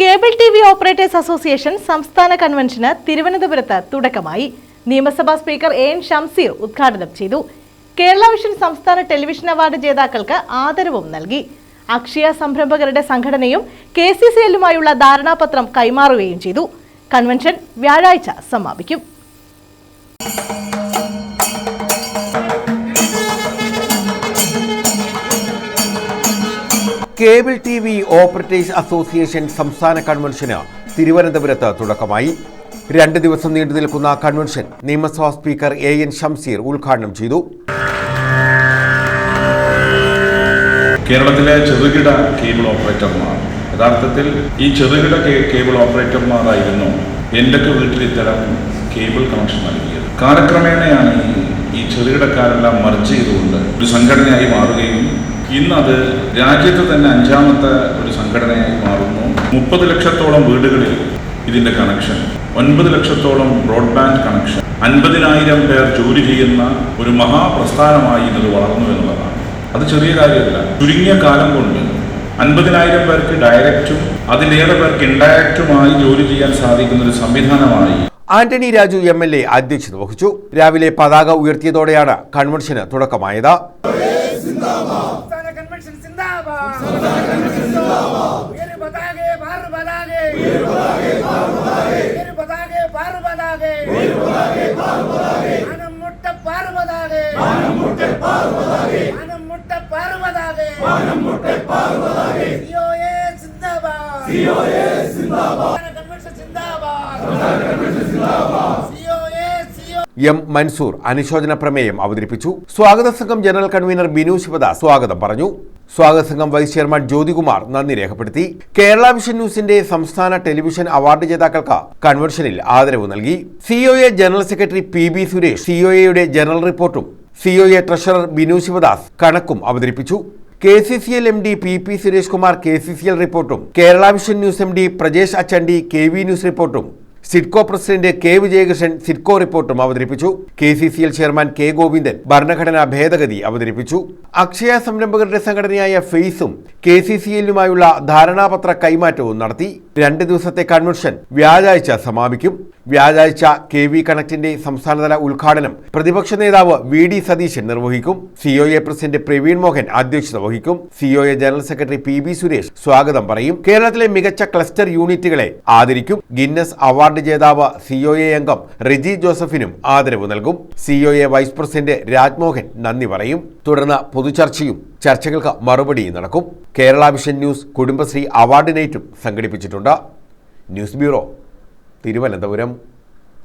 Cable T V operators association സംസ്ഥാന കൺവെൻഷന് തിരുവനന്തപുരത്ത് തുടക്കമായി. നിയമസഭാ സ്പീക്കർ എ എൻ ഷംസീർ ഉദ്ഘാടനം ചെയ്തു. കേരള വിഷൻ സംസ്ഥാന ടെലിവിഷൻ അവാർഡ് ജേതാക്കൾക്ക് ആദരവും നൽകി. അക്ഷയ സംരംഭകരുടെ സംഘടനയും കെ സി സി എല്ലുമായുള്ള ധാരണാപത്രം കൈമാറുകയും ചെയ്തു. കൺവെൻഷൻ വ്യാഴാഴ്ച സമാപിക്കും. Cable T V operators association സംസ്ഥാന കൺവെൻഷന് തിരുവനന്തപുരത്ത് തുടക്കമായി. രണ്ട് ദിവസം നീണ്ടു നിൽക്കുന്ന കൺവെൻഷൻ നിയമസഭാ സ്പീക്കർ എ എൻ ഷംസീർ ഉദ്ഘാടനം ചെയ്തു. കേരളത്തിലെ ചെറുകിട കേബിൾ ഓപ്പറേറ്റർമാർ യഥാർത്ഥത്തിൽ ഈ ചെറുകിട കേബിൾ ഓപ്പറേറ്റർമാരായിരുന്നു എന്റെയൊക്കെ വീട്ടിൽ ഇത്തരം കേബിൾ കണക്ഷൻ നൽകിയത്. കാലക്രമേണയാണ് ഈ ചെറുകിടക്കാരെല്ലാം മർജ് ചെയ്തുകൊണ്ട് ഒരു സംഘടനയായി മാറുകയും ഇന്ന് അത് രാജ്യത്ത് തന്നെ അഞ്ചാമത്തെ ഒരു സംഘടനയായി മാറുന്നു. മുപ്പത് ലക്ഷത്തോളം വീടുകളിൽ ഇതിന്റെ കണക്ഷൻ ഒൻപത് ലക്ഷത്തോളം ബ്രോഡ്ബാൻഡ് കണക്ഷൻ അൻപതിനായിരം പേർ ജോലി ചെയ്യുന്ന ഒരു മഹാപ്രസ്ഥാനമായി ഇന്നത് വളർന്നു എന്നുള്ളതാണ്. അത് ചെറിയ കാര്യമല്ല. ചുരുങ്ങിയ കാലം കൊണ്ട് അൻപതിനായിരം പേർക്ക് ഡയറക്റ്റും അതിലേറെ പേർക്ക് ഇൻഡയറക്റ്റുമായി ജോലി ചെയ്യാൻ സാധിക്കുന്ന ഒരു സംവിധാനമായി Antony Raju M L A അധ്യക്ഷത വഹിച്ചു. രാവിലെ പതാക ഉയർത്തിയതോടെയാണ് കൺവെൻഷന് തുടക്കമായത്. സംസ്ഥാന കൺവെൻഷൻ സിന്ദാബാദ് ഉയരു പതാകെ ഭാറ് പതാകെ ഉയരു പതാകെ ഭാറ് പതാകെ ആനം മുട്ട പാറ് പതാകെ ആനം മുട്ട പാറ് പതാകെ സിഒഎ സിന്ദാബാദ് സിഒഎ സിന്ദാബാദ് കൺവെൻഷൻ സിന്ദാബാദ് സിഒഎ സിഒ എം മൻസൂർ അനുശോചന പ്രമേയം അവതരിപ്പിച്ചു സ്വാഗത സംഘം ജനറൽ കൺവീനർ ബിനു ശിവദാസ് സ്വാഗതം പറഞ്ഞു. സ്വാഗത സംഘം വൈസ് ചെയർമാൻ ജ്യോതികുമാർ നന്ദി രേഖപ്പെടുത്തി. കേരള വിഷൻ ന്യൂസിന്റെ സംസ്ഥാന ടെലിവിഷൻ അവാർഡ് ജേതാക്കൾക്ക് കൺവെൻഷനിൽ ആദരവ് നൽകി. COA general secretary P B Suresh സിഒഎയുടെ general റിപ്പോർട്ടും സിഒഎ ട്രഷറർ ബിനു ശിവദാസ് കണക്കും അവതരിപ്പിച്ചു. K C C L M D P P Suresh Kumar K C C L റിപ്പോർട്ടും Kerala vision news M D Prajesh Achandi K V news റിപ്പോർട്ടും SIDCO president K Vijayakrishnan SIDCO റിപ്പോർട്ടും അവതരിപ്പിച്ചു. K C C L chairman K Govindan ഭരണഘടനാ ഭേദഗതി അവതരിപ്പിച്ചു. അക്ഷയ സംരംഭകരുടെ സംഘടനയായ ഫെയ്സും കെ സി സി എല്ലുമായുള്ള ധാരണാപത്ര കൈമാറ്റവും നടത്തി. രണ്ട് ദിവസത്തെ കൺവെൻഷൻ വ്യാഴാഴ്ച സമാപിക്കും. വ്യാഴാഴ്ച കെ വി കണക്റ്റിന്റെ സംസ്ഥാനതല ഉദ്ഘാടനം പ്രതിപക്ഷ നേതാവ് വി ഡി സതീശൻ നിർവഹിക്കും. സിഒഎ പ്രസിഡന്റ് പ്രവീൺ മോഹൻ അധ്യക്ഷത വഹിക്കും. COA general secretary P B Suresh സ്വാഗതം പറയും. കേരളത്തിലെ മികച്ച ക്ലസ്റ്റർ യൂണിറ്റുകളെ ആദരിക്കും. ഗിന്നസ് അവാർഡ് ജേതാവ് സിഒഎ അംഗം റിജി ജോസഫിനും ആദരവ് നൽകും. സിഒഎ വൈസ് പ്രസിഡന്റ് രാജ്മോഹൻ നന്ദി പറയും. തുടർന്ന് പൊതുചർച്ചയും ചർച്ചകൾക്ക് മറുപടിയും നടക്കും. Kerala vision news Kudumbashree award നൈറ്റും സംഘടിപ്പിച്ചിട്ടുണ്ട്. News bureau Thiruvananthapuram.